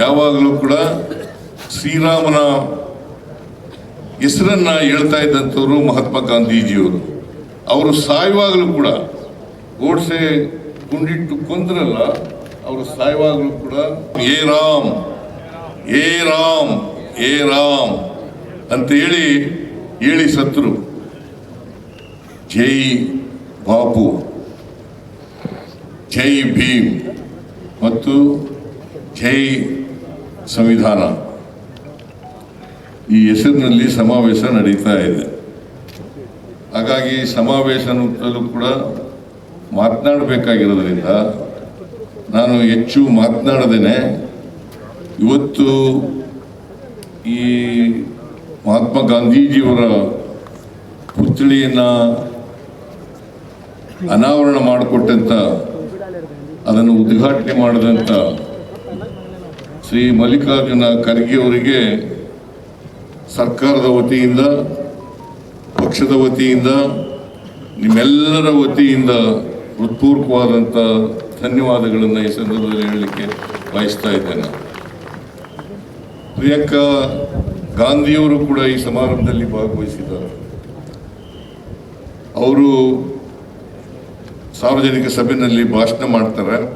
ಯಾವಾಗಲೂ ಕೂಡ ಶ್ರೀರಾಮನ ಹೆಸರನ್ನ ಹೇಳ್ತಾ ಇದ್ದಂಥವ್ರು ಮಹಾತ್ಮ ಗಾಂಧೀಜಿಯವರು. ಅವರು ಸಾಯುವಾಗಲೂ ಕೂಡ ಗೋಡ್ಸೆ ಗುಂಡಿಟ್ಟು ಕೊಂದ್ರಲ್ಲ, ಅವರು ಸಾಯುವಾಗಲೂ ಕೂಡ ಏ ರಾಮ್ ಏ ರಾಮ್ ಏ ರಾಮ್ ಅಂತ ಹೇಳಿ ಹೇಳಿ ಸತ್ರು. ಜೈ ಬಾಪು, ಜೈ ಭೀಮ್ ಮತ್ತು ಜೈ ಸಂವಿಧಾನ. ಈ ಹೆಸರಿನಲ್ಲಿ ಸಮಾವೇಶ ನಡೀತಾ ಇದೆ. ಹಾಗಾಗಿ ಸಮಾವೇಶ ನುತ್ತಲೂ ಕೂಡ ಮಾತನಾಡಬೇಕಾಗಿರೋದ್ರಿಂದ ನಾನು ಹೆಚ್ಚು ಮಾತನಾಡದೇನೆ. ಇವತ್ತು ಈ ಮಹಾತ್ಮ ಗಾಂಧೀಜಿಯವರ ಪುತ್ಥಳಿಯನ್ನು ಅನಾವರಣ ಮಾಡಿಕೊಟ್ಟಂಥ ಅದನ್ನು ಉದ್ಘಾಟನೆ ಮಾಡಿದಂಥ ಶ್ರೀ ಮಲ್ಲಿಕಾರ್ಜುನ ಖರ್ಗೆ ಅವರಿಗೆ ಸರ್ಕಾರದ ವತಿಯಿಂದ, ಪಕ್ಷದ ವತಿಯಿಂದ, ನಿಮ್ಮೆಲ್ಲರ ವತಿಯಿಂದ ಹೃತ್ಪೂರ್ವಕವಾದಂಥ ಧನ್ಯವಾದಗಳನ್ನು ಈ ಸಂದರ್ಭದಲ್ಲಿ ಹೇಳಲಿಕ್ಕೆ ಬಯಸ್ತಾ ಇದ್ದೇನೆ. ಪ್ರಿಯಾಂಕಾ ಗಾಂಧಿಯವರು ಕೂಡ ಈ ಸಮಾರಂಭದಲ್ಲಿ ಭಾಗವಹಿಸಿದ್ದಾರೆ. ಅವರು ಸಾರ್ವಜನಿಕ ಸಭೆಯಲ್ಲಿ ಭಾಷಣ ಮಾಡ್ತಾರೆ.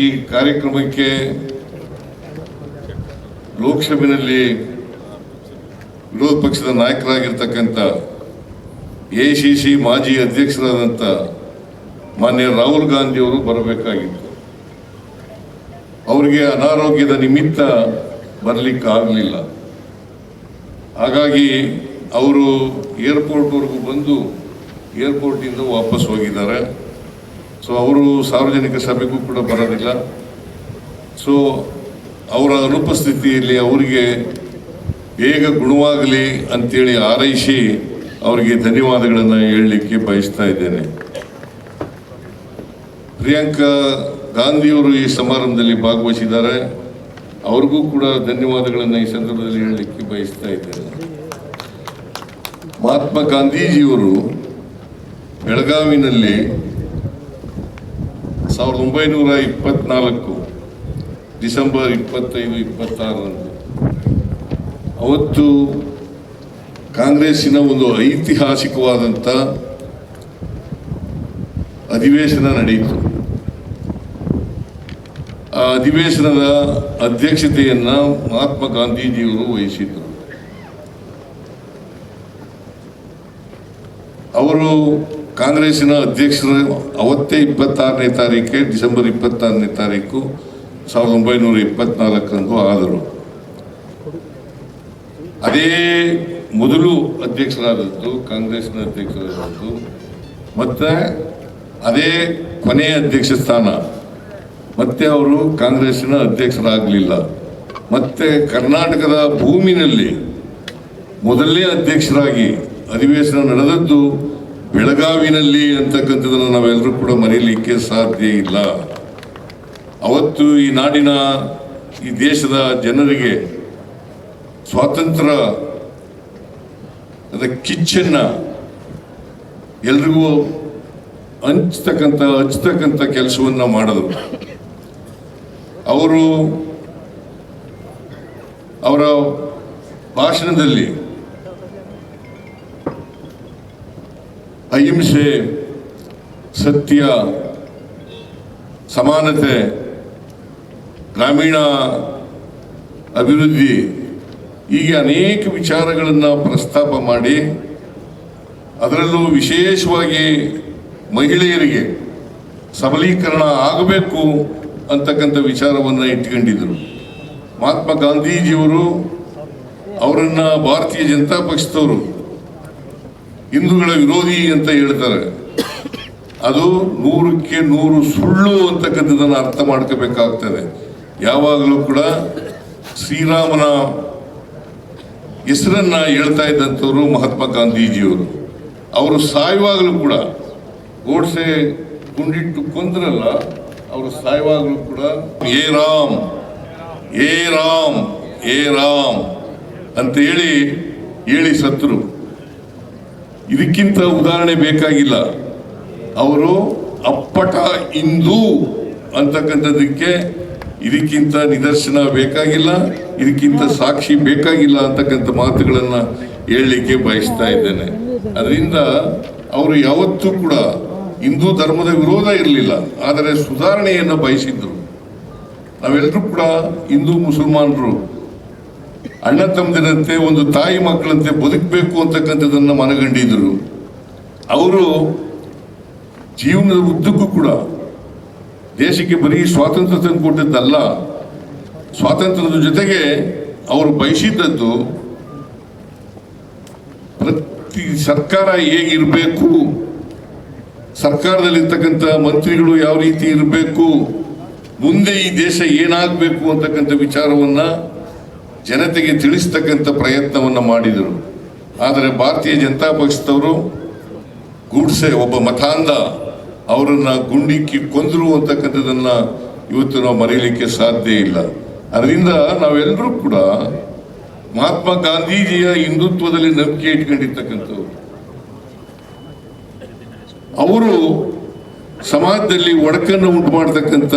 ಈ ಕಾರ್ಯಕ್ರಮಕ್ಕೆ ಲೋಕಸಭೆಯಲ್ಲಿ ವಿರೋಧ ಪಕ್ಷದ ನಾಯಕರಾಗಿರ್ತಕ್ಕಂಥ ಎ ಸಿ ಸಿ ಮಾಜಿ ಅಧ್ಯಕ್ಷರಾದಂಥ ಮಾನ್ಯ ರಾಹುಲ್ ಗಾಂಧಿ ಅವರು ಬರಬೇಕಾಗಿತ್ತು. ಅವರಿಗೆ ಅನಾರೋಗ್ಯದ ನಿಮಿತ್ತ ಬರಲಿಕ್ಕಾಗಲಿಲ್ಲ. ಹಾಗಾಗಿ ಅವರು ಏರ್ಪೋರ್ಟ್ವರೆಗೂ ಬಂದು ಏರ್ಪೋರ್ಟಿಂದ ವಾಪಸ್ ಹೋಗಿದ್ದಾರೆ. ಸೊ ಅವರು ಸಾರ್ವಜನಿಕ ಸಭೆಗೂ ಕೂಡ ಬರೋದಿಲ್ಲ ಸೊ ಅವರ ಅನುಪಸ್ಥಿತಿಯಲ್ಲಿ ಅವರಿಗೆ ಬೇಗ ಗುಣವಾಗಲಿ ಅಂತೇಳಿ ಆರೈಸಿ ಅವರಿಗೆ ಧನ್ಯವಾದಗಳನ್ನು ಹೇಳಲಿಕ್ಕೆ ಬಯಸ್ತಾ ಇದ್ದೇನೆ. ಪ್ರಿಯಾಂಕಾ ಗಾಂಧಿಯವರು ಈ ಸಮಾರಂಭದಲ್ಲಿ ಭಾಗವಹಿಸಿದ್ದಾರೆ. ಅವ್ರಿಗೂ ಕೂಡ ಧನ್ಯವಾದಗಳನ್ನು ಈ ಸಂದರ್ಭದಲ್ಲಿ ಹೇಳಲಿಕ್ಕೆ ಬಯಸ್ತಾ ಇದ್ದೇನೆ. ಮಹಾತ್ಮ ಗಾಂಧೀಜಿಯವರು ಬೆಳಗಾವಿನಲ್ಲಿ ಸಾವಿರದ ಒಂಬೈನೂರ ಇಪ್ಪತ್ನಾಲ್ಕು, ಡಿಸೆಂಬರ್ ಇಪ್ಪತ್ತೈದು, ಇಪ್ಪತ್ತಾರರಂದು. ಅವತ್ತು ಕಾಂಗ್ರೆಸ್ಸಿನ ಒಂದು ಐತಿಹಾಸಿಕವಾದಂಥ ಅಧಿವೇಶನ ನಡೆಯಿತು. ಆ ಅಧಿವೇಶನದ ಅಧ್ಯಕ್ಷತೆಯನ್ನು ಮಹಾತ್ಮ ಗಾಂಧೀಜಿಯವರು ವಹಿಸಿದ್ದರು ಅವರು ಕಾಂಗ್ರೆಸ್ಸಿನ ಅಧ್ಯಕ್ಷರು ಅವತ್ತೇ ಇಪ್ಪತ್ತಾರನೇ ತಾರೀಕೆ ಡಿಸೆಂಬರ್ ಇಪ್ಪತ್ತಾರನೇ ತಾರೀಕು ಸಾವಿರದ ಒಂಬೈನೂರ ಇಪ್ಪತ್ನಾಲ್ಕರಂದು ಆದರು. ಅದೇ ಮೊದಲು ಅಧ್ಯಕ್ಷರಾದದ್ದು ಕಾಂಗ್ರೆಸ್ನ ಅಧ್ಯಕ್ಷರಾದದ್ದು, ಮತ್ತೆ ಅದೇ ಕೊನೆಯ ಅಧ್ಯಕ್ಷ ಸ್ಥಾನ. ಮತ್ತೆ ಅವರು ಕಾಂಗ್ರೆಸ್ಸಿನ ಅಧ್ಯಕ್ಷರಾಗಲಿಲ್ಲ. ಮತ್ತೆ ಕರ್ನಾಟಕದ ಭೂಮಿನಲ್ಲಿ ಮೊದಲನೇ ಅಧ್ಯಕ್ಷರಾಗಿ ಅಧಿವೇಶನ ನಡೆದದ್ದು ಬೆಳಗಾವಿನಲ್ಲಿ ಅಂತಕ್ಕಂಥದ್ದನ್ನು ನಾವೆಲ್ಲರೂ ಕೂಡ ಮರೆಯಲಿಕ್ಕೆ ಸಾಧ್ಯ ಇಲ್ಲ. ಅವತ್ತು ಈ ನಾಡಿನ ಈ ದೇಶದ ಜನರಿಗೆ ಸ್ವಾತಂತ್ರ್ಯ ಅದ ಕಿಚ್ಚನ್ನ ಎಲ್ರಿಗೂ ಹಂಚ್ತಕ್ಕಂಥ, ಹಚ್ತಕ್ಕಂಥ ಕೆಲಸವನ್ನು ಮಾಡಿದ್ರು ಅವರು ಅವರ ಭಾಷಣದಲ್ಲಿ ಅಹಿಂಸೆ, ಸತ್ಯ, ಸಮಾನತೆ, ಗ್ರಾಮೀಣ ಅಭಿವೃದ್ಧಿ, ಹೀಗೆ ಅನೇಕ ವಿಚಾರಗಳನ್ನು ಪ್ರಸ್ತಾಪ ಮಾಡಿ ಅದರಲ್ಲೂ ವಿಶೇಷವಾಗಿ ಮಹಿಳೆಯರಿಗೆ ಸಬಲೀಕರಣ ಆಗಬೇಕು ಅಂತಕ್ಕಂಥ ವಿಚಾರವನ್ನು ಇಟ್ಕೊಂಡಿದ್ದರು ಮಹಾತ್ಮ ಗಾಂಧೀಜಿಯವರು ಅವರನ್ನು ಭಾರತೀಯ ಜನತಾ ಪಕ್ಷದವರು ಹಿಂದೂಗಳ ವಿರೋಧಿ ಅಂತ ಹೇಳ್ತಾರೆ. ಅದು ನೂರಕ್ಕೆ ನೂರು ಸುಳ್ಳು ಅಂತಕ್ಕಂಥದ್ದನ್ನು ಅರ್ಥ ಮಾಡ್ಕೋಬೇಕಾಗ್ತದೆ. ಯಾವಾಗಲೂ ಕೂಡ ಶ್ರೀರಾಮನ ಹೆಸರನ್ನ ಹೇಳ್ತಾ ಇದ್ದಂಥವ್ರು ಮಹಾತ್ಮ ಗಾಂಧೀಜಿಯವರು. ಅವರು ಸಾಯುವಾಗಲೂ ಕೂಡ ಗೋಡ್ಸೆ ಗುಂಡಿಟ್ಟು ಕೊಂದ್ರಲ್ಲ, ಅವರು ಸಾಯುವಾಗಲೂ ಕೂಡ ಏ ರಾಮ್ ಏ ರಾಮ್ ಏ ರಾಮ್ ಅಂತ ಹೇಳಿ ಹೇಳಿ ಸತ್ರು. ಇದಕ್ಕಿಂತ ಉದಾಹರಣೆ ಬೇಕಾಗಿಲ್ಲ. ಅವರು ಅಪ್ಪಟ ಹಿಂದೂ ಅಂತಕ್ಕಂಥದ್ದಕ್ಕೆ ಇದಕ್ಕಿಂತ ನಿದರ್ಶನ ಬೇಕಾಗಿಲ್ಲ, ಇದಕ್ಕಿಂತ ಸಾಕ್ಷಿ ಬೇಕಾಗಿಲ್ಲ ಅಂತಕ್ಕಂಥ ಮಾತುಗಳನ್ನು ಹೇಳಲಿಕ್ಕೆ ಬಯಸ್ತಾ ಇದ್ದೇನೆ. ಅದರಿಂದ ಅವರು ಯಾವತ್ತೂ ಕೂಡ ಹಿಂದೂ ಧರ್ಮದ ವಿರೋಧ ಇರಲಿಲ್ಲ, ಆದರೆ ಸುಧಾರಣೆಯನ್ನು ಬಯಸಿದ್ರು. ನಾವೆಲ್ಲರೂ ಕೂಡ ಹಿಂದೂ ಮುಸಲ್ಮಾನರು. ಅಣ್ಣ ತಮ್ಮದಿರಂತೆ ಒಂದು ತಾಯಿ ಮಕ್ಕಳಂತೆ ಬದುಕಬೇಕು ಅಂತಕ್ಕಂಥದ್ದನ್ನು ಮನಗಂಡಿದ್ರು. ಅವರು ಜೀವನದ ಉದ್ದಕ್ಕೂ ಕೂಡ ದೇಶಕ್ಕೆ ಬರೀ ಸ್ವಾತಂತ್ರ್ಯ ತಂದು ಕೊಟ್ಟದ್ದಲ್ಲ ಸ್ವಾತಂತ್ರ್ಯದ ಜೊತೆಗೆ ಅವರು ಬಯಸಿದ್ದದ್ದು ಪ್ರತಿ ಸರ್ಕಾರ ಹೇಗಿರಬೇಕು, ಸರ್ಕಾರದಲ್ಲಿರ್ತಕ್ಕಂಥ ಮಂತ್ರಿಗಳು ಯಾವ ರೀತಿ ಇರಬೇಕು, ಮುಂದೆ ಈ ದೇಶ ಏನಾಗಬೇಕು ಅಂತಕ್ಕಂಥ ವಿಚಾರವನ್ನ ಜನತೆಗೆ ತಿಳಿಸ್ತಕ್ಕಂಥ ಪ್ರಯತ್ನವನ್ನು ಮಾಡಿದರು. ಆದರೆ ಭಾರತೀಯ ಜನತಾ ಪಕ್ಷದವರು ಗೂಡ್ಸೆ ಒಬ್ಬ ಮತಾಂಧ, ಅವರನ್ನು ಗುಂಡಿಕ್ಕಿ ಕೊಂದರು ಅಂತಕ್ಕಂಥದ್ದನ್ನು ಇವತ್ತು ನಾವು ಮರೆಯಲಿಕ್ಕೆ ಸಾಧ್ಯ ಇಲ್ಲ. ಅದರಿಂದ ನಾವೆಲ್ಲರೂ ಕೂಡ ಮಹಾತ್ಮ ಗಾಂಧೀಜಿಯ ಹಿಂದುತ್ವದಲ್ಲಿ ನಂಬಿಕೆ ಇಟ್ಕೊಂಡಿರ್ತಕ್ಕಂಥವ್ರು. ಅವರು ಸಮಾಜದಲ್ಲಿ ಒಡಕನ್ನು ಉಂಟು ಮಾಡತಕ್ಕಂಥ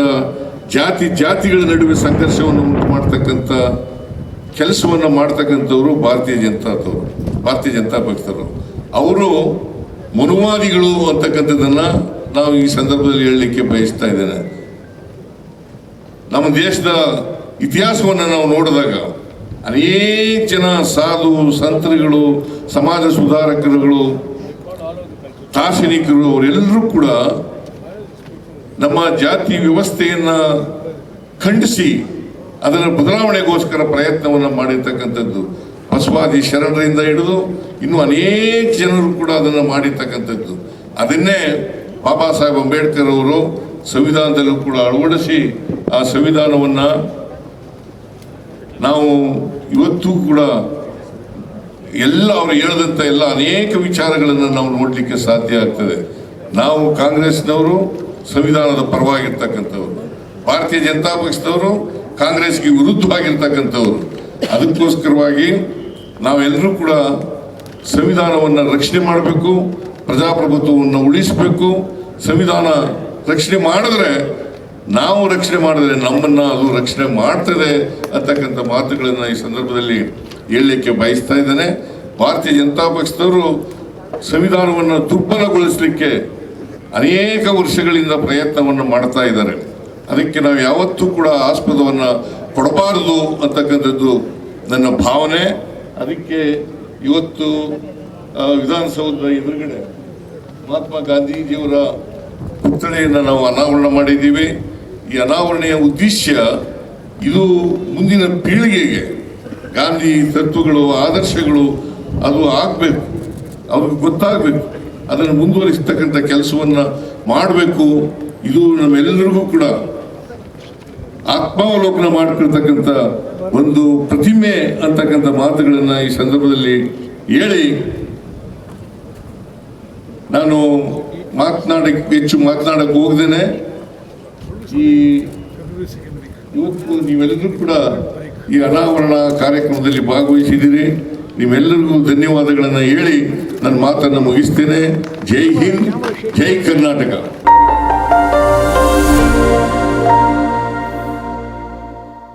ಜಾತಿ ಜಾತಿಗಳ ನಡುವೆ ಸಂಘರ್ಷವನ್ನು ಉಂಟು ಮಾಡತಕ್ಕಂಥ ಕೆಲಸವನ್ನು ಮಾಡ್ತಕ್ಕಂಥವ್ರು ಭಾರತೀಯ ಜನತಾದವರು, ಭಾರತೀಯ ಜನತಾ ಪಕ್ಷದವರು. ಅವರು ಮನುವಾದಿಗಳು ಅಂತಕ್ಕಂಥದ್ದನ್ನು ನಾವು ಈ ಸಂದರ್ಭದಲ್ಲಿ ಹೇಳಲಿಕ್ಕೆ ಬಯಸ್ತಾ ಇದ್ದೇನೆ. ನಮ್ಮ ದೇಶದ ಇತಿಹಾಸವನ್ನು ನಾವು ನೋಡಿದಾಗ ಅನೇಕ ಜನ ಸಾಧು ಸಂತರುಗಳು, ಸಮಾಜ ಸುಧಾರಕರುಗಳು, ದಾರ್ಶನಿಕರು, ಅವರೆಲ್ಲರೂ ಕೂಡ ನಮ್ಮ ಜಾತಿ ವ್ಯವಸ್ಥೆಯನ್ನು ಖಂಡಿಸಿ ಅದರ ಬದಲಾವಣೆಗೋಸ್ಕರ ಪ್ರಯತ್ನವನ್ನು ಮಾಡಿರ್ತಕ್ಕಂಥದ್ದು. ಬಸವಾದಿ ಶರಣರಿಂದ ಹಿಡಿದು ಇನ್ನು ಅನೇಕ ಜನರು ಕೂಡ ಅದನ್ನು ಮಾಡಿರ್ತಕ್ಕಂಥದ್ದು. ಅದನ್ನೇ ಬಾಬಾ ಸಾಹೇಬ್ ಅಂಬೇಡ್ಕರ್ ಅವರು ಸಂವಿಧಾನದಲ್ಲೂ ಕೂಡ ಅಳವಡಿಸಿ ಆ ಸಂವಿಧಾನವನ್ನು ನಾವು ಇವತ್ತು ಕೂಡ ಎಲ್ಲ ಅವರು ಹೇಳಿದಂಥ ಎಲ್ಲ ಅನೇಕ ವಿಚಾರಗಳನ್ನು ನಾವು ನೋಡಲಿಕ್ಕೆ ಸಾಧ್ಯ ಆಗ್ತದೆ. ನಾವು ಕಾಂಗ್ರೆಸ್ನವರು ಸಂವಿಧಾನದ ಪರವಾಗಿರ್ತಕ್ಕಂಥವ್ರು. ಭಾರತೀಯ ಜನತಾ ಪಕ್ಷದವರು ಕಾಂಗ್ರೆಸ್ಗೆ ವಿರುದ್ಧವಾಗಿರ್ತಕ್ಕಂಥವ್ರು. ಅದಕ್ಕೋಸ್ಕರವಾಗಿ ನಾವೆಲ್ಲರೂ ಕೂಡ ಸಂವಿಧಾನವನ್ನು ರಕ್ಷಣೆ ಮಾಡಬೇಕು, ಪ್ರಜಾಪ್ರಭುತ್ವವನ್ನು ಉಳಿಸಬೇಕು. ಸಂವಿಧಾನ ರಕ್ಷಣೆ ಮಾಡಿದ್ರೆ ನಾವು ರಕ್ಷಣೆ ಮಾಡಿದ್ರೆ ನಮ್ಮನ್ನು ಅದು ರಕ್ಷಣೆ ಮಾಡ್ತದೆ ಅಂತಕ್ಕಂಥ ಮಾತುಗಳನ್ನು ಈ ಸಂದರ್ಭದಲ್ಲಿ ಹೇಳಲಿಕ್ಕೆ ಬಯಸ್ತಾ ಇದ್ದೇನೆ. ಭಾರತೀಯ ಜನತಾ ಪಕ್ಷದವರು ಸಂವಿಧಾನವನ್ನು ದುರ್ಬಲಗೊಳಿಸಲಿಕ್ಕೆ ಅನೇಕ ವರ್ಷಗಳಿಂದ ಪ್ರಯತ್ನವನ್ನು ಮಾಡ್ತಾ ಇದ್ದಾರೆ. ಅದಕ್ಕೆ ನಾವು ಯಾವತ್ತೂ ಕೂಡ ಆಸ್ಪದವನ್ನು ಕೊಡಬಾರದು ಅಂತಕ್ಕಂಥದ್ದು ನನ್ನ ಭಾವನೆ. ಅದಕ್ಕೆ ಇವತ್ತು ವಿಧಾನಸೌಧದ ಎದುರುಗಡೆ ಮಹಾತ್ಮ ಗಾಂಧೀಜಿಯವರ ಪುತ್ಥಳಿಯನ್ನು ನಾವು ಅನಾವರಣ ಮಾಡಿದ್ದೀವಿ. ಈ ಅನಾವರಣೆಯ ಉದ್ದೇಶ ಇದು ಮುಂದಿನ ಪೀಳಿಗೆಗೆ, ಗಾಂಧಿ ತತ್ವಗಳು, ಆದರ್ಶಗಳು ಅದು ಆಗಬೇಕು, ಅವ್ರಿಗೆ ಗೊತ್ತಾಗಬೇಕು, ಅದನ್ನು ಮುಂದುವರಿಸ್ತಕ್ಕಂಥ ಕೆಲಸವನ್ನು ಮಾಡಬೇಕು. ಇದು ನಮ್ಮೆಲ್ಲರಿಗೂ ಕೂಡ ಆತ್ಮಾವಲೋಕನ ಮಾಡ್ಕೊಳ್ತಕ್ಕಂಥ ಒಂದು ಪ್ರತಿಮೆ ಅಂತಕ್ಕಂಥ ಮಾತುಗಳನ್ನು ಈ ಸಂದರ್ಭದಲ್ಲಿ ಹೇಳಿ, ನಾನು ಮಾತನಾಡ ಹೆಚ್ಚು ಮಾತನಾಡಕ್ಕೆ ಹೋಗ್ದೇನೆ. ಈ ಇವತ್ತು ನೀವೆಲ್ಲರೂ ಕೂಡ ಈ ಅನಾವರಣ ಕಾರ್ಯಕ್ರಮದಲ್ಲಿ ಭಾಗವಹಿಸಿದ್ದೀರಿ. ನಿಮ್ಮೆಲ್ಲರಿಗೂ ಧನ್ಯವಾದಗಳನ್ನು ಹೇಳಿ, ನನ್ನ ಮಾತನ್ನು ಮುಗಿಸ್ತೇನೆ. ಜೈ ಹಿಂದ್, ಜೈ ಕರ್ನಾಟಕ.